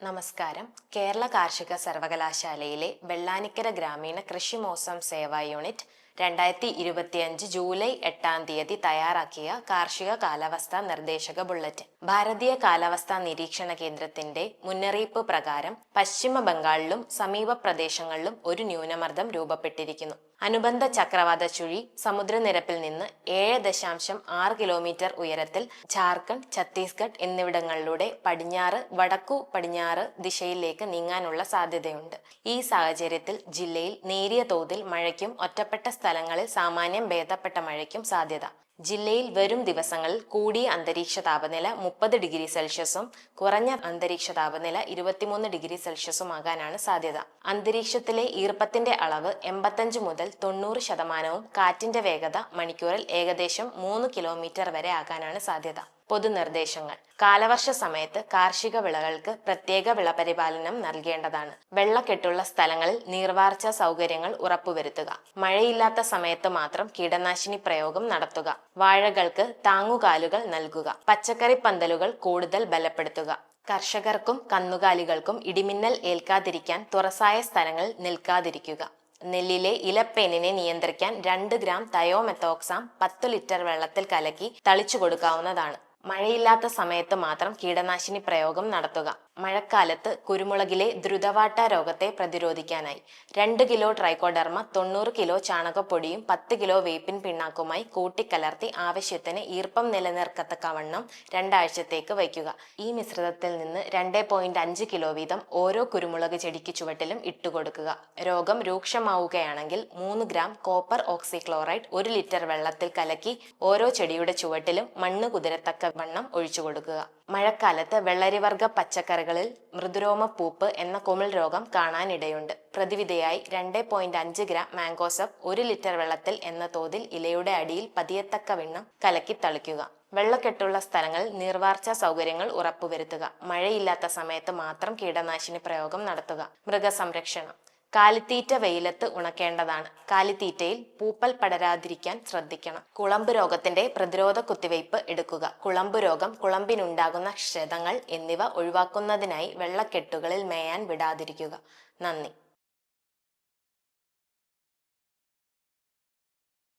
നമസ്കാരം. കേരള കാർഷിക സർവകലാശാലയിലെ വെള്ളാനിക്കര ഗ്രാമീണ കൃഷി മോസം സേവാ യൂണിറ്റ് രണ്ടായിരത്തി ഇരുപത്തിയഞ്ച് ജൂലൈ എട്ടാം തീയതി തയ്യാറാക്കിയ കാർഷിക കാലാവസ്ഥാ നിർദ്ദേശക ബുള്ളറ്റിൻ. ഭാരതീയ കാലാവസ്ഥാ നിരീക്ഷണ കേന്ദ്രത്തിന്റെ മുന്നറിയിപ്പ് പ്രകാരം പശ്ചിമ ബംഗാളിലും സമീപ പ്രദേശങ്ങളിലും ഒരു ന്യൂനമർദ്ദം രൂപപ്പെട്ടിരിക്കുന്നു. അനുബന്ധ ചക്രവാത ചുഴി സമുദ്രനിരപ്പിൽ നിന്ന് ഏഴ് ദശാംശം ആറ് കിലോമീറ്റർ ഉയരത്തിൽ ജാർഖണ്ഡ് ഛത്തീസ്ഗഡ് എന്നിവിടങ്ങളിലൂടെ പടിഞ്ഞാറ് വടക്കു പടിഞ്ഞാറ് ദിശയിലേക്ക് നീങ്ങാനുള്ള സാധ്യതയുണ്ട്. ഈ സാഹചര്യത്തിൽ ജില്ലയിൽ നേരിയ തോതിൽ മഴയ്ക്കും ഒറ്റപ്പെട്ട സ്ഥലങ്ങളിൽ സാമാന്യം ഭേദപ്പെട്ട മഴയ്ക്കും സാധ്യത. ജില്ലയിൽ വരും ദിവസങ്ങളിൽ കൂടിയ അന്തരീക്ഷ താപനില മുപ്പത് ഡിഗ്രി സെൽഷ്യസും കുറഞ്ഞ അന്തരീക്ഷ താപനില ഇരുപത്തിമൂന്ന് ഡിഗ്രി സെൽഷ്യസും ആകാനാണ് സാധ്യത. അന്തരീക്ഷത്തിലെ ഈർപ്പത്തിന്റെ അളവ് എൺപത്തഞ്ച് മുതൽ തൊണ്ണൂറ് ശതമാനവും കാറ്റിന്റെ വേഗത മണിക്കൂറിൽ ഏകദേശം മൂന്ന് കിലോമീറ്റർ വരെ ആകാനാണ് സാധ്യത. പൊതുനിർദ്ദേശങ്ങൾ. കാലവർഷ സമയത്ത് കാർഷിക വിളകൾക്ക് പ്രത്യേക വിളപരിപാലനം നൽകേണ്ടതാണ്. വെള്ളക്കെട്ടുള്ള സ്ഥലങ്ങളിൽ നീർവാർച്ച സൗകര്യങ്ങൾ ഉറപ്പുവരുത്തുക. മഴയില്ലാത്ത സമയത്ത് മാത്രം കീടനാശിനി പ്രയോഗം നടത്തുക. വാഴകൾക്ക് താങ്ങുകാലുകൾ നൽകുക. പച്ചക്കറി പന്തലുകൾ കൂടുതൽ ബലപ്പെടുത്തുക. കർഷകർക്കും കന്നുകാലികൾക്കും ഇടിമിന്നൽ ഏൽക്കാതിരിക്കാൻ തുറസായ സ്ഥലങ്ങളിൽ നിൽക്കാതിരിക്കുക. നെല്ലിലെ ഇലപ്പേനിനെ നിയന്ത്രിക്കാൻ രണ്ട് ഗ്രാം തയോമെത്തോക്സാം പത്ത് ലിറ്റർ വെള്ളത്തിൽ കലക്കി തളിച്ചു കൊടുക്കാവുന്നതാണ് മഴയില്ലാത്ത സമയത്ത് മാത്രം കീടനാശിനി പ്രയോഗം നടത്തുക. മഴക്കാലത്ത് കുരുമുളകിലെ ദ്രുതവാട്ട രോഗത്തെ പ്രതിരോധിക്കാനായി രണ്ട് കിലോ ട്രൈക്കോഡർമ തൊണ്ണൂറ് കിലോ ചാണകപ്പൊടിയും പത്ത് കിലോ വേപ്പിൻ പിണ്ണാക്കുമായി കൂട്ടിക്കലർത്തി ആവശ്യത്തിന് ഈർപ്പം നിലനിർക്കത്തക്കവണ്ണം രണ്ടാഴ്ചത്തേക്ക് വയ്ക്കുക. ഈ മിശ്രിതത്തിൽ നിന്ന് രണ്ട് പോയിന്റ് അഞ്ച് കിലോ വീതം ഓരോ കുരുമുളക് ചെടിക്ക് ചുവട്ടിലും ഇട്ടുകൊടുക്കുക രോഗം രൂക്ഷമാവുകയാണെങ്കിൽ മൂന്ന് ഗ്രാം കോപ്പർ ഓക്സിക്ലോറൈഡ് ഒരു ലിറ്റർ വെള്ളത്തിൽ കലക്കി ഓരോ ചെടിയുടെ ചുവട്ടിലും മണ്ണ് കുതിരത്തക്ക വണ്ണം ഒഴിച്ചു കൊടുക്കുക. മഴക്കാലത്ത് വെള്ളരിവർഗ പച്ചക്കറികളിൽ മൃദുരോമ പൂപ്പ് എന്ന കുമിൾ രോഗം കാണാനിടയുണ്ട്. പ്രതിവിധയായി രണ്ട് പോയിന്റ് അഞ്ച് ഗ്രാം മാംഗോസപ്പ് ഒരു ലിറ്റർ വെള്ളത്തിൽ എന്ന തോതിൽ ഇലയുടെ അടിയിൽ പതിയത്തക്ക വെണ്ണം കലക്കി തളിക്കുക. വെള്ളക്കെട്ടുള്ള സ്ഥലങ്ങളിൽ നീർവാർച്ച സൗകര്യങ്ങൾ ഉറപ്പുവരുത്തുക. മഴയില്ലാത്ത സമയത്ത് മാത്രം കീടനാശിനി പ്രയോഗം നടത്തുക. മൃഗസംരക്ഷണം. കാലിത്തീറ്റ വെയിലത്ത് ഉണക്കേണ്ടതാണ്. കാലിത്തീറ്റയിൽ പൂപ്പൽ പടരാതിരിക്കാൻ ശ്രദ്ധിക്കണം. കുളമ്പ് രോഗത്തിന്റെ പ്രതിരോധ കുത്തിവയ്പ് എടുക്കുക. കുളമ്പ് രോഗം കുളമ്പിനുണ്ടാകുന്ന ക്ഷതങ്ങൾ എന്നിവ ഒഴിവാക്കുന്നതിനായി വെള്ളക്കെട്ടുകളിൽ മേയാൻ വിടാതിരിക്കുക. നന്ദി.